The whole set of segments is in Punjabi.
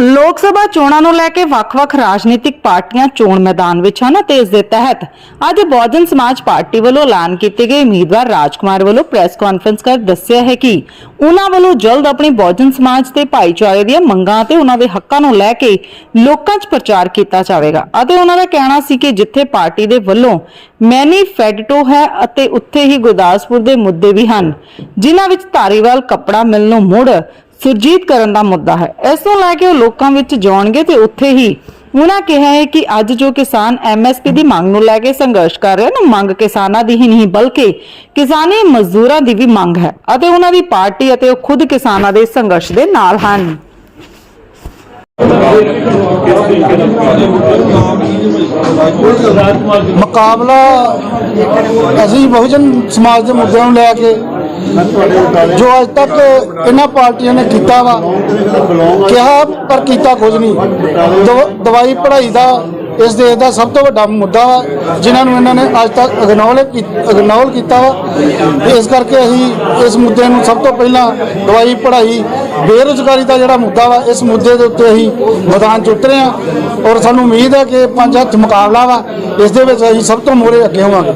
ਲੋਕ ਸਭਾ ਚੋਣਾਂ ਨੂੰ ਲੈ ਕੇ ਵੱਖ-ਵੱਖ ਰਾਜਨੀਤਿਕ ਪਾਰਟੀਆਂ ਚੋਣ ਮੈਦਾਨ ਵਿੱਚ ਹਨ ਤੇ ਇਸ ਦੇ ਤਹਿਤ ਅੱਜ ਬਹੁਜਨ ਸਮਾਜ ਪਾਰਟੀ ਵੱਲੋਂ ਐਲਾਨ ਕੀਤੇ ਗਏ ਉਮੀਦਵਾਰ ਰਾਜਕੁਮਾਰ ਵੱਲੋਂ ਪ੍ਰੈਸ ਕਾਨਫਰੰਸ ਕਰ ਦੱਸਿਆ ਹੈ ਕਿ ਉਹਨਾਂ ਵੱਲੋਂ ਜਲਦ ਆਪਣੀ ਬਹੁਜਨ ਸਮਾਜ ਤੇ ਭਾਈਚਾਰੇ ਦੀਆਂ ਮੰਗਾਂ ਤੇ ਉਹਨਾਂ ਦੇ ਹੱਕਾਂ ਨੂੰ ਲੈ ਕੇ ਲੋਕਾਂ 'ਚ ਪ੍ਰਚਾਰ ਕੀਤਾ ਜਾਵੇਗਾ ਅਤੇ ਉਹਨਾਂ ਦਾ ਕਹਿਣਾ ਸੀ ਕਿ ਜਿੱਥੇ ਪਾਰਟੀ ਦੇ ਵੱਲੋਂ ਮੈਨੀਫੈਸਟੋ ਹੈ ਅਤੇ ਉੱਥੇ ਹੀ ਗੁਰਦਾਸਪੁਰ ਦੇ ਮੁੱਦੇ ਵੀ ਹਨ, ਜਿਨ੍ਹਾਂ ਵਿੱਚ ਧਾਰੀਵਾਲ ਕੱਪੜਾ ਮਿਲ ਨੂੰ ਮੁੜ ਸੁਰਜੀਤ ਕਰਨ ਦਾ ਮੁੱਦਾ ਹੈ। ਇਸ ਨੂੰ ਲੈ ਕੇ ਉਹ ਲੋਕਾਂ ਵਿੱਚ ਜਾਣਗੇ ਤੇ ਉੱਥੇ ਹੀ ਉਹਨਾਂ ਕਿਹਾ ਹੈ ਕਿ ਅੱਜ ਜੋ ਕਿਸਾਨ ਐਮਐਸਪੀ ਦੀ ਮੰਗ ਨੂੰ ਲੈ ਕੇ ਸੰਘਰਸ਼ ਕਰ ਰਹੇ ਹਨ ਮੰਗ ਕਿਸਾਨਾਂ ਦੀ ਹੀ ਨਹੀਂ, ਬਲਕਿ ਕਿਸਾਨੀ ਮਜ਼ਦੂਰਾਂ ਦੀ ਵੀ ਮੰਗ ਹੈ ਅਤੇ ਉਹਨਾਂ ਦੀ ਪਾਰਟੀ ਅਤੇ ਉਹ ਖੁਦ ਕਿਸਾਨਾਂ ਦੇ ਸੰਘਰਸ਼ ਦੇ ਨਾਲ ਹਨ। ਮੁਕਾਬਲਾ ਅਸੀਂ ਬਹੁਜਨ ਸਮਾਜ ਦੇ ਮੁੱਦਿਆਂ ਨੂੰ ਲੈ ਕੇ ਜੋ ਅੱਜ ਤੱਕ ਇਹਨਾਂ ਪਾਰਟੀਆਂ ਨੇ ਕੀਤਾ ਵਾ, ਕਿਹਾ ਪਰ ਕੀਤਾ ਕੁਝ ਨਹੀਂ। ਦਵਾਈ ਪੜ੍ਹਾਈ ਦਾ ਇਸ ਦੇਸ਼ ਦਾ ਸਭ ਤੋਂ ਵੱਡਾ ਮੁੱਦਾ ਵਾ ਜਿਨ੍ਹਾਂ ਨੂੰ ਇਹਨਾਂ ਨੇ ਅੱਜ ਤੱਕ ਅਗਨੋਲ ਅਗਨੋਲ ਕੀਤਾ ਵਾ ਇਸ ਕਰਕੇ ਅਸੀਂ ਇਸ ਮੁੱਦੇ ਨੂੰ ਸਭ ਤੋਂ ਪਹਿਲਾਂ ਦਵਾਈ ਪੜ੍ਹਾਈ ਬੇਰੁਜ਼ਗਾਰੀ ਦਾ ਜਿਹੜਾ ਮੁੱਦਾ ਵਾ ਇਸ ਮੁੱਦੇ ਦੇ ਉੱਤੇ ਅਸੀਂ ਮੈਦਾਨ 'ਚ ਉਤਰੇ ਆ ਔਰ ਸਾਨੂੰ ਉਮੀਦ ਹੈ ਕਿ ਪੰਜ ਹੱਥ ਮੁਕਾਬਲਾ ਵਾ ਇਸ ਦੇ ਵਿੱਚ ਅਸੀਂ ਸਭ ਤੋਂ ਮੋਰੇ ਅੱਗੇ ਹੋਵਾਂਗੇ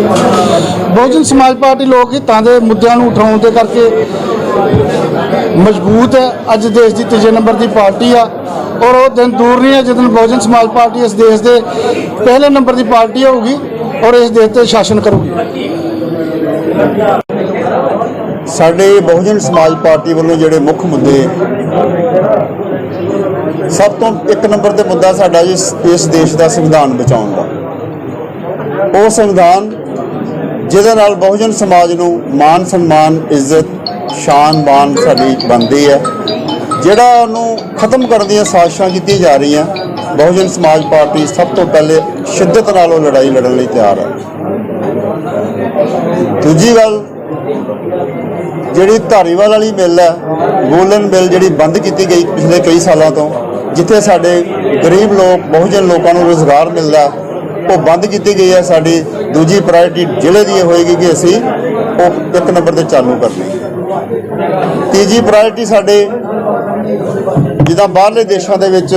ਬਹੁਜਨ ਸਮਾਜ ਪਾਰਟੀ ਲੋਕ ਹਿੱਤਾਂ ਦੇ ਮੁੱਦਿਆਂ ਨੂੰ ਉਠਾਉਣ ਦੇ ਕਰਕੇ ਮਜ਼ਬੂਤ ਹੈ। ਅੱਜ ਦੇਸ਼ ਦੀ ਤੀਜੇ ਨੰਬਰ ਦੀ ਪਾਰਟੀ ਆ ਔਰ ਉਹ ਦਿਨ ਦੂਰ ਨਹੀਂ ਹੈ ਜਦੋਂ ਬਹੁਜਨ ਸਮਾਜ ਪਾਰਟੀ ਇਸ ਦੇਸ਼ ਦੇ ਪਹਿਲੇ ਨੰਬਰ ਦੀ ਪਾਰਟੀ ਹੋਊਗੀ ਔਰ ਇਸ ਦੇਸ਼ ਤੇ ਸ਼ਾਸਨ ਕਰੂਗੀ। ਸਾਡੇ ਬਹੁਜਨ ਸਮਾਜ ਪਾਰਟੀ ਵੱਲੋਂ ਜਿਹੜੇ ਮੁੱਖ ਮੁੱਦੇ ਸਭ ਤੋਂ ਇੱਕ ਨੰਬਰ ਤੇ ਮੁੱਦਾ ਸਾਡਾ ਜੀ ਇਸ ਇਸ ਦੇਸ਼ ਦਾ ਸੰਵਿਧਾਨ ਬਚਾਉਣ ਦਾ। ਉਹ ਸੰਵਿਧਾਨ ਜਿਹਦੇ ਨਾਲ ਬਹੁਜਨ ਸਮਾਜ ਨੂੰ ਮਾਨ ਸਨਮਾਨ, ਇੱਜ਼ਤ, ਸ਼ਾਨ ਮਾਨ ਸਾਡੀ ਬਣਦੀ ਹੈ। ਜਿਹੜਾ ਉਹਨੂੰ ਖਤਮ ਕਰਨ ਦੀਆਂ ਸਾਜ਼ਿਸ਼ਾਂ ਕੀਤੀਆਂ ਜਾ ਰਹੀਆਂ, ਬਹੁਜਨ ਸਮਾਜ ਪਾਰਟੀ ਸਭ ਤੋਂ ਪਹਿਲੇ ਸ਼ਿੱਦਤ ਨਾਲ ਉਹ ਲੜਾਈ ਲੜਨ ਲਈ ਤਿਆਰ ਹੈ। ਦੂਜੀ ਗੱਲ, ਜਿਹੜੀ ਧਾਰੀਵਾਲ ਵਾਲੀ ਮਿੱਲ ਹੈ, ਗੋਲਨ ਮਿੱਲ ਜਿਹੜੀ ਬੰਦ ਕੀਤੀ ਗਈ ਪਿਛਲੇ ਕਈ ਸਾਲਾਂ ਤੋਂ, ਜਿੱਥੇ ਸਾਡੇ ਗਰੀਬ ਲੋਕ, ਬਹੁਜਨ ਲੋਕਾਂ ਨੂੰ ਰੋਜ਼ਗਾਰ ਮਿਲਦਾ ਉਹ ਬੰਦ ਕੀਤੀ ਗਈ ਹੈ ਸਾਡੀ ਦੂਜੀ ਪ੍ਰਾਇੋਰਟੀ ਜ਼ਿਲ੍ਹੇ ਦੀ ਇਹ ਹੋਏਗੀ ਕਿ ਅਸੀਂ ਉਹ ਇੱਕ ਨੰਬਰ ਤੇ ਚਾਲੂ ਕਰਨੀ ਤੀਜੀ ਪ੍ਰਾਇੋਰਟੀ ਸਾਡੇ ਜਿੱਦਾਂ ਬਾਹਰਲੇ ਦੇਸ਼ਾਂ ਦੇ ਵਿੱਚ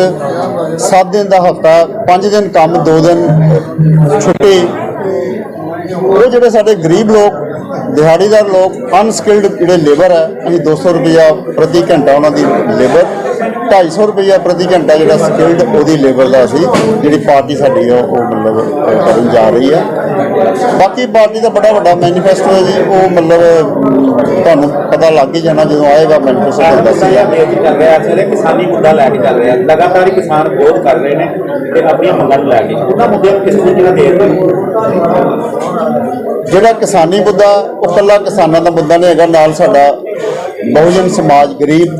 7 ਦਿਨ ਦਾ ਹਫਤਾ 5 ਦਿਨ ਕੰਮ 2 ਦਿਨ ਛੁੱਟੀ, ਉਹ ਜਿਹੜੇ ਸਾਡੇ ਗਰੀਬ ਲੋਕ, ਦਿਹਾੜੀਦਾਰ ਲੋਕ ਅਨਸਕਿਲਡ ਜਿਹੜੇ ਲੇਬਰ ਹੈ, ਅਸੀਂ 200 ਰੁਪਇਆ ਪ੍ਰਤੀ ਘੰਟਾ ਉਹਨਾਂ ਦੀ ਲੇਬਰ 250 ਰੁਪਇਆ ਪ੍ਰਤੀ ਘੰਟਾ ਜਿਹੜਾ ਸਕਿਲਡ ਉਹਦੀ ਲੇਬਰ ਦਾ ਸੀ ਜਿਹੜੀ ਪਾਰਟੀ ਸਾਡੀ ਆ ਉਹ ਮਤਲਬ ਕਰਨ ਜਾ ਰਹੀ ਹੈ ਬਾਕੀ ਪਾਰਟੀ ਦਾ ਬੜਾ ਵੱਡਾ ਮੈਨੀਫੈਸਟੋ ਹੈ ਜੀ ਉਹ ਮਤਲਬ ਤੁਹਾਨੂੰ ਪਤਾ ਲੱਗ ਹੀ ਜਾਣਾ ਜਦੋਂ ਆਏਗਾ ਮੈਨੀਫੈਸਟੋ ਦੱਸਿਆ ਦੇਸ਼ ਚੱਲ ਰਿਹਾ ਇਸ ਵੇਲੇ ਕਿਸਾਨੀ ਮੁੱਦਾ ਲੈ ਕੇ ਚੱਲ ਰਿਹਾ। ਲਗਾਤਾਰ ਹੀ ਕਿਸਾਨ ਵਿਰੋਧ ਕਰ ਰਹੇ ਨੇ ਤੇ ਆਪਣੀਆਂ ਮੰਗਾਂ ਨੂੰ ਲੈ ਕੇ। ਉਹਨਾਂ ਮੁੱਦਿਆਂ ਨੂੰ ਕਿਸ ਤਰੀਕੇ ਨਾਲ ਦੇਖ ਰਹੇ ਹੋ? ਜਿਹੜਾ ਕਿਸਾਨੀ ਮੁੱਦਾ ਉਹ ਕੱਲਾ ਕਿਸਾਨਾਂ ਦਾ ਮੁੱਦਾ ਨਹੀਂ ਹੈਗਾ ਨਾਲ ਸਾਡਾ ਬਹੁਜਨ ਸਮਾਜ ਗਰੀਬ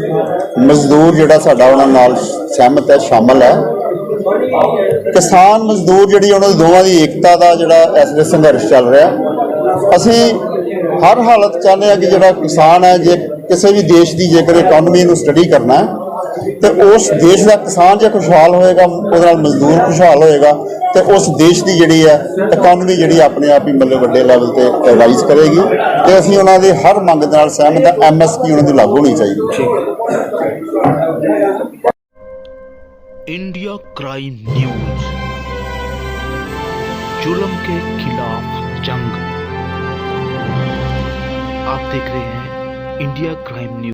ਮਜ਼ਦੂਰ ਜਿਹੜਾ ਸਾਡਾ ਉਹਨਾਂ ਨਾਲ ਸਹਿਮਤ ਹੈ, ਸ਼ਾਮਲ ਹੈ। ਕਿਸਾਨ ਮਜ਼ਦੂਰ ਜਿਹੜੀ ਉਹਨਾਂ ਦੀ ਦੋਵਾਂ ਦੀ ਏਕਤਾ ਦਾ ਜਿਹੜਾ ਇਸ ਵੇਲੇ ਸੰਘਰਸ਼ ਚੱਲ ਰਿਹਾ। ਅਸੀਂ ਹਰ ਹਾਲਤ ਚਾਹੁੰਦੇ ਹਾਂ ਕਿ ਜਿਹੜਾ ਕਿਸਾਨ ਹੈ, ਜੇ ਕਿਸੇ ਵੀ ਦੇਸ਼ ਦੀ ਜੇਕਰ ਇਕਨੋਮੀ ਨੂੰ ਸਟੱਡੀ ਕਰਨਾ ਹੈ ਤੇ ਉਸ ਦੇਸ਼ ਦਾ ਕਿਸਾਨ ਜੇ ਖੁਸ਼ਹਾਲ ਹੋਏਗਾ ਉਹਦੇ ਨਾਲ ਮਜ਼ਦੂਰ ਖੁਸ਼ਹਾਲ ਹੋਏਗਾ ਤੇ ਉਸ ਦੇਸ਼ ਦੀ ਜਿਹੜੀ ਹੈ ਇਕਨੋਮੀ ਜਿਹੜੀ ਆਪਣੇ ਆਪ ਹੀ ਮਤਲਬ ਵੱਡੇ ਲੈਵਲ ਤੇ ਰਾਈਜ਼ ਕਰੇਗੀ ਤੇ ਅਸੀਂ ਉਹਨਾਂ ਦੀ ਹਰ ਮੰਗ ਦੇ ਨਾਲ ਸਹਿਮਤ ਹਾਂ ਐਮਐਸਪੀ ਉਹਨਾਂ ਦੀ ਲਾਗੂ ਹੋਣੀ ਚਾਹੀਦੀ इंडिया क्राइम न्यूज जुल्म के खिलाफ जंग आप देख रहे हैं इंडिया क्राइम न्यूज